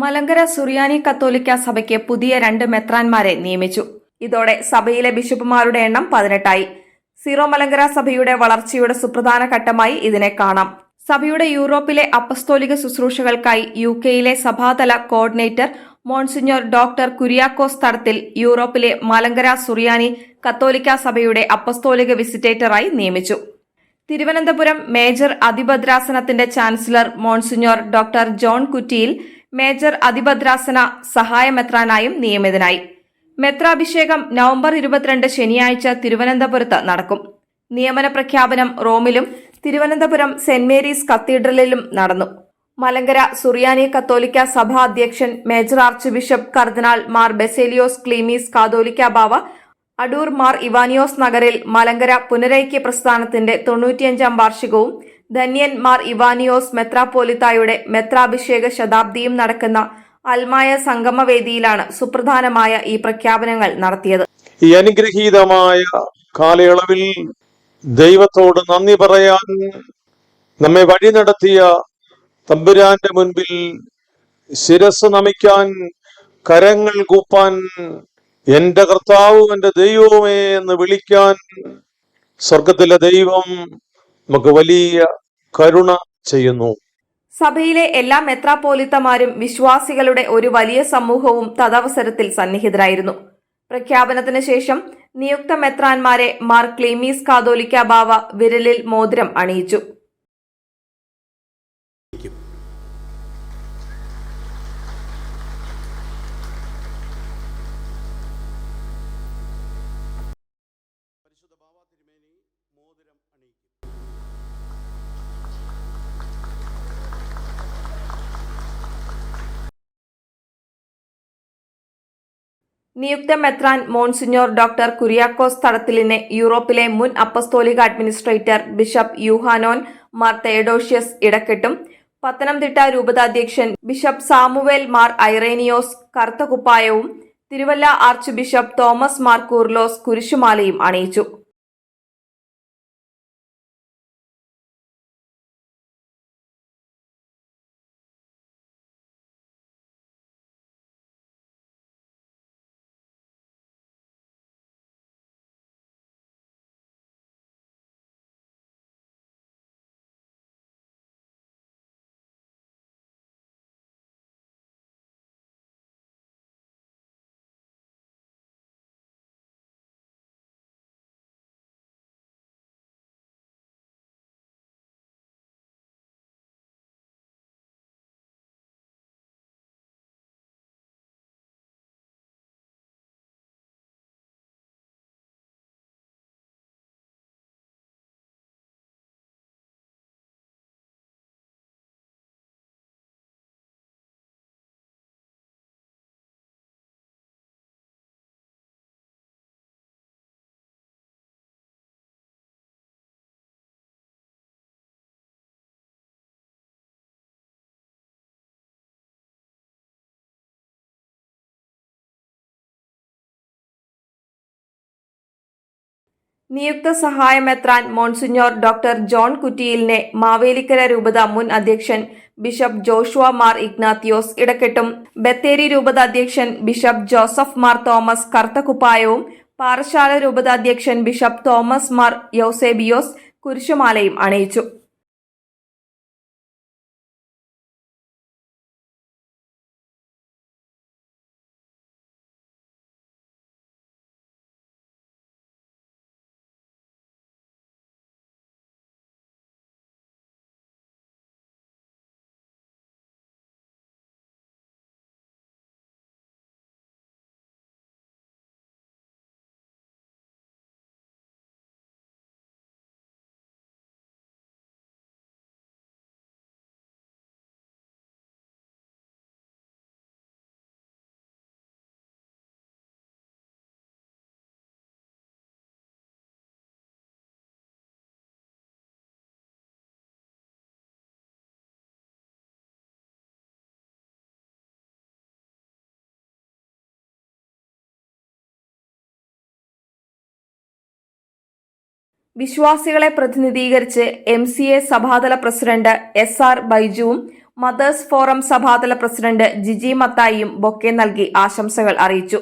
മലങ്കര സുറിയാനി കത്തോലിക്ക സഭയ്ക്ക് പുതിയ രണ്ട് മെത്രാൻമാരെ നിയമിച്ചു. ഇതോടെ സഭയിലെ ബിഷപ്പുമാരുടെ എണ്ണം പതിനെട്ടായി. സീറോ മലങ്കര സഭയുടെ വളർച്ചയുടെ സുപ്രധാന ഘട്ടമായി ഇതിനെ കാണാം. സഭയുടെ യൂറോപ്പിലെ അപ്പസ്തോലിക ശുശ്രൂഷകൾക്കായി യു കെയിലെ സഭാതല coordinator monsignor doctor Kuriakose Thadathil യൂറോപ്പിലെ മലങ്കര സുറിയാനി കത്തോലിക്ക സഭയുടെ അപ്പസ്തോലിക വിസിറ്റേറ്ററായി നിയമിച്ചു. Thiruvananthapuram major അതിഭദ്രാസനത്തിന്റെ chancellor monsignor doctor John Kuttiyil major അതിഭദ്രാസന സഹായമെത്രാനായും നിയമിതനായി. മെത്രാഭിഷേകം നവംബർ ഇരുപത്തിരണ്ട് ശനിയാഴ്ച തിരുവനന്തപുരത്ത് നടക്കും. നിയമന പ്രഖ്യാപനം റോമിലും തിരുവനന്തപുരം സെന്റ് മേരീസ് കത്തീഡ്രലിലും നടന്നു. മലങ്കര സുറിയാനി കത്തോലിക്ക സഭാ അധ്യക്ഷൻ മേജർ ആർച്ച് ബിഷപ്പ് കർദിനാൾ മാർ ബെസേലിയോസ് ക്ലീമീസ് കാതോലിക്ക ബാവ അടൂർ മാർ ഇവാനിയോസ് നഗറിൽ മലങ്കര പുനരൈക്യ പ്രസ്ഥാനത്തിന്റെ തൊണ്ണൂറ്റിയഞ്ചാം വാർഷികവും ധന്യൻ മാർ ഇവാനിയോസ് മെത്രാപ്പോലിത്തായുടെ മെത്രാഭിഷേക ശതാബ്ദിയും നടക്കുന്ന അൽമായ സംഗമവേദിയിലാണ് സുപ്രധാനമായ ഈ പ്രഖ്യാപനങ്ങൾ നടത്തിയത്. ഈ അനുഗ്രഹീതമായ കാലയളവിൽ ദൈവത്തോട് നന്ദി പറയാൻ നമ്മെ വഴി നടത്തിയ തമ്പുരാന്റെ മുൻപിൽ ശിരസ് നമിക്കാൻ കരങ്ങൾ കൂപ്പാൻ എന്റെ കർത്താവും എന്റെ ദൈവവുമേ എന്ന് വിളിക്കാൻ സ്വർഗത്തിലെ ദൈവം നമുക്ക് വലിയ കരുണ ചെയ്യുന്നു. സഭയിലെ എല്ലാ മെത്രാപോലിത്തമാരും വിശ്വാസികളുടെ ഒരു വലിയ സമൂഹവും തദവസരത്തിൽ സന്നിഹിതരായിരുന്നു. പ്രഖ്യാപനത്തിന് ശേഷം നിയുക്ത മെത്രാൻമാരെ മാർ ക്ലീമീസ് കാതോലിക്ക ബാവ വിരലിൽ മോതിരം അണിയിച്ചു. നിയുക്ത മെത്രാൻ മോൺസിഞ്ഞോർ ഡോക്ടർ കുര്യാക്കോസ് തടത്തിലിനെ യൂറോപ്പിലെ മുൻ അപ്പസ്തോലിക അഡ്മിനിസ്ട്രേറ്റർ ബിഷപ്പ് യുഹാനോൻ മാർ തേഡോഷ്യസ് ഇടക്കെട്ടും. പത്തനംതിട്ട രൂപതാധ്യക്ഷൻ ബിഷപ്പ് സാമുവേൽ മാർ ഐറേനിയോസ് കറുത്ത കുപ്പായവും Thiruvalla archbishop Thomas Mar Koorilos കുരിശുമാലയും അണിയിച്ചു. നിയുക്ത സഹായമെത്രാൻ മോൺസിഞ്ഞോർ ഡോക്ടർ ജോൺ കുറ്റിയിലിനെ മാവേലിക്കര രൂപത മുൻ അധ്യക്ഷൻ ബിഷപ്പ് ജോഷുവ മാർ ഇഗ്നാത്തിയോസ് ഇടക്കെട്ടും ബത്തേരി രൂപത അധ്യക്ഷൻ ബിഷപ്പ് ജോസഫ് മാർ തോമസ് കർത്തകുപ്പായവും പാറശാല രൂപത അധ്യക്ഷൻ ബിഷപ്പ് തോമസ് മാർ യോസേബിയോസ് കുരിശുമാലയും അണിയിച്ചു. വിശ്വാസികളെ പ്രതിനിധീകരിച്ച് എം സി എ സഭാതല പ്രസിഡന്റ് എസ് ആർ ബൈജുവും മദേഴ്സ് ഫോറം സഭാതല പ്രസിഡന്റ് ജിജി മത്തായിയും ബൊക്കെ നൽകി ആശംസകൾ അറിയിച്ചു